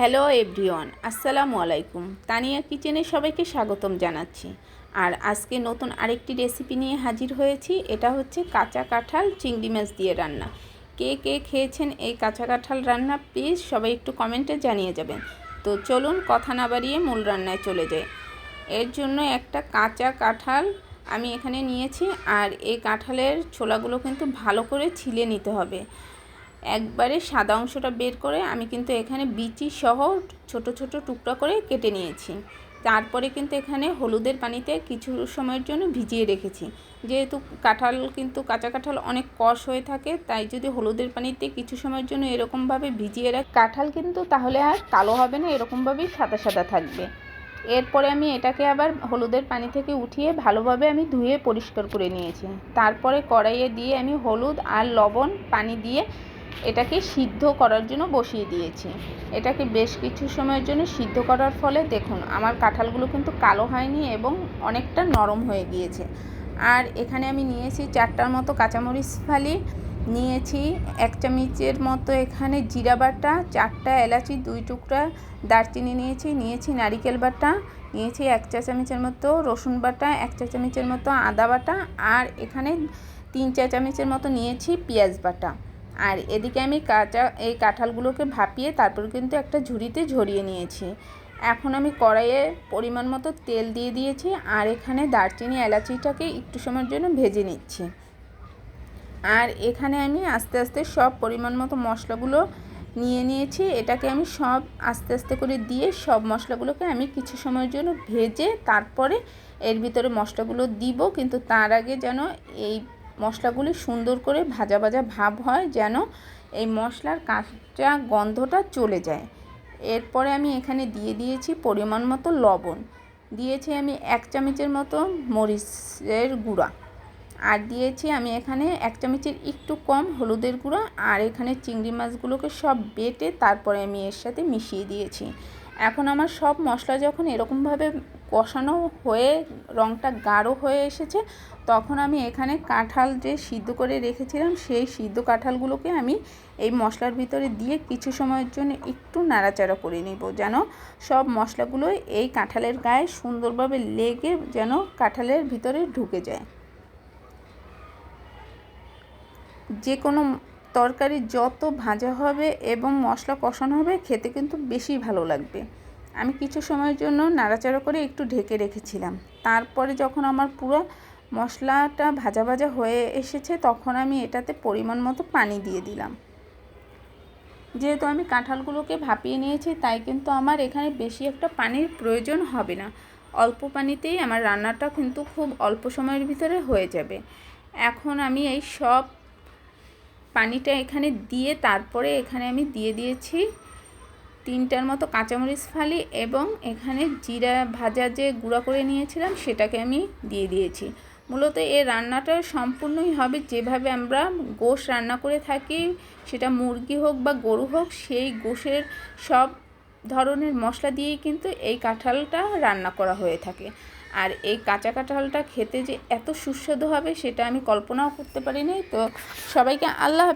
Hello everyone, আসসালামু আলাইকুম। তানিয়া কিচেনে সবাইকে স্বাগতম জানাচ্ছি। আর আজকে নতুন আরেকটি রেসিপি নিয়ে হাজির হয়েছি, এটা হচ্ছে কাঁচা কাঁঠাল চিংড়ি মাছ দিয়ে রান্না। কে কে খেয়েছেন এই কাঁচা কাঁঠাল রান্না, প্লিজ সবাই একটু কমেন্টে জানিয়ে যাবেন। তো চলুন কথা না বাড়িয়ে মূল রান্নায় চলে যাই। এর জন্য একটা কাঁচা কাঁঠাল আমি এখানে নিয়েছি, আর এই কাঁঠালের ছোলাগুলো কিন্তু ভালো করে ছিলে নিতে হবে। একবারে সাদা অংশটা বের করে আমি কিন্তু এখানে বিচি সহ ছোট ছোট টুকরা করে কেটে নিয়েছি। তারপরে কিন্তু এখানে হলুদের পানিতে কিছু সময়ের জন্য ভিজিয়ে রেখেছি। যেহেতু কাঁঠাল কিন্তু কাঁচা কাঁঠাল অনেক কষ হয়ে থাকে, তাই যদি হলুদের পানিতে কিছু সময়ের জন্য এরকমভাবে ভিজিয়ে রাখ, কাঁঠাল কিন্তু তাহলে আর কালো হবে না, এরকমভাবেই সাদা সাদা থাকবে। এরপরে আমি এটাকে আবার হলুদের পানি থেকে উঠিয়ে ভালোভাবে আমি ধুয়ে পরিষ্কার করে নিয়েছি। তারপরে কড়াইয়ে দিয়ে আমি হলুদ আর লবণ পানি দিয়ে এটাকে সিদ্ধ করার জন্য বসিয়ে দিয়েছি। এটাকে বেশ কিছু সময়ের জন্য সিদ্ধ করার ফলে দেখুন, আমার কাঁঠালগুলো কিন্তু কালো হয়নি এবং অনেকটা নরম হয়ে গিয়েছে। আর এখানে আমি নিয়েছি চারটার মতো কাঁচামরিচ ফালি। নিয়েছি এক চামচের মতো এখানে জিরা বাটা, চারটা এলাচি, দুই টুকরা দারচিনি নিয়েছি নিয়েছি নারিকেল বাটা নিয়েছি এক চা চামচের মতো রসুন বাটা, এক চা চামচের মতো আদা বাটা, আর এখানে তিন চা চামচের মতো নিয়েছি পেঁয়াজ বাটা। আর এদিকে আমি কাঁচা, এই কাঁঠালগুলোকে ভাপিয়ে তারপর কিন্তু একটা ঝুড়িতে ঝরিয়ে নিয়েছি। এখন আমি কড়াইয়ে পরিমাণ মতো তেল দিয়ে দিয়েছি আর এখানে দারচিনি, এলাচিটাকে একটু সময়ের জন্য ভেজে নিচ্ছি। আর এখানে আমি আস্তে আস্তে সব পরিমাণ মতো মশলাগুলো নিয়ে নিয়েছি। এটাকে আমি সব আস্তে আস্তে করে দিয়ে সব মশলাগুলোকে আমি কিছু সময়ের জন্য ভেজে তারপরে এর ভিতরে মশলাগুলো দিব। কিন্তু তার আগে যেন এই মশলাগুলি সুন্দর করে ভাজা ভাজা ভাব হয় যেন এই মশলার কাঁচা গন্ধটা চলে যায়। এরপরে আমি এখানে দিয়ে দিয়েছি পরিমাণ মতো লবণ। দিয়েছি আমি এক চামচের মতো মরিচের গুঁড়া। আর দিয়েছি আমি এখানে এক চামচের একটু কম হলুদের গুঁড়া। আর এখানে চিংড়ি মাছগুলোকে সব বেটে তারপরে আমি এর সাথে মিশিয়ে দিয়েছি। এখন আমার সব মশলা যখন এরকমভাবে কষানো হয়ে রঙটা গাঢ় হয়ে এসেছে, তখন আমি এখানে কাঁঠাল যে সিদ্ধ করে রেখেছিলাম, সেই সিদ্ধ কাঁঠালগুলোকে আমি এই মশলার ভিতরে দিয়ে কিছু সময়ের জন্য একটু নাড়াচাড়া করে নিব, যেন সব মশলাগুলো এই কাঁঠালের গায়ে সুন্দরভাবে লেগে যেন কাঁঠালের ভিতরে ঢুকে যায়। যে কোনো তরকারি যত ভাজা হবে এবং মশলা কষানো হবে, খেতে কিন্তু বেশি ভালো লাগবে। আমি কিছু সময়ের জন্য নাড়াচাড়া করে একটু ঢেকে রেখেছিলাম। তারপরে যখন আমার পুরো মশলাটা ভাজা ভাজা হয়ে এসেছে, তখন আমি এটাতে পরিমাণ মতো পানি দিয়ে দিলাম। যেহেতু আমি কাঁঠালগুলোকে ভাপিয়ে নিয়েছি, তাই কিন্তু আমার এখানে বেশি একটা পানির প্রয়োজন হবে না। অল্প পানিতেই আমার রান্নাটা কিন্তু খুব অল্প সময়ের ভিতরে হয়ে যাবে। এখন আমি এই সব পানিটা এখানে দিয়ে তারপরে এখানে আমি দিয়ে দিয়েছি তিনটার মতো কাঁচামরিচ ফালি এবং এখানে জিরা ভাজা যে গুঁড়া করে নিয়েছিলাম সেটাকে আমি দিয়ে দিয়েছি। মূলত এই রান্নাটা সম্পূর্ণই হবে যেভাবে আমরা গোশ রান্না করে থাকি, সেটা মুরগি হোক বা গরু হোক, সেই গোশের সব ধরনের মশলা দিয়েই কিন্তু এই কাঁঠালটা রান্না করা হয়ে থাকে। আর এই কাঁচা কাঁঠালটা খেতে যে এত সুস্বাদু হবে, সেটা আমি কল্পনাও করতে পারিনি। তো সবাইকে আল্লাহ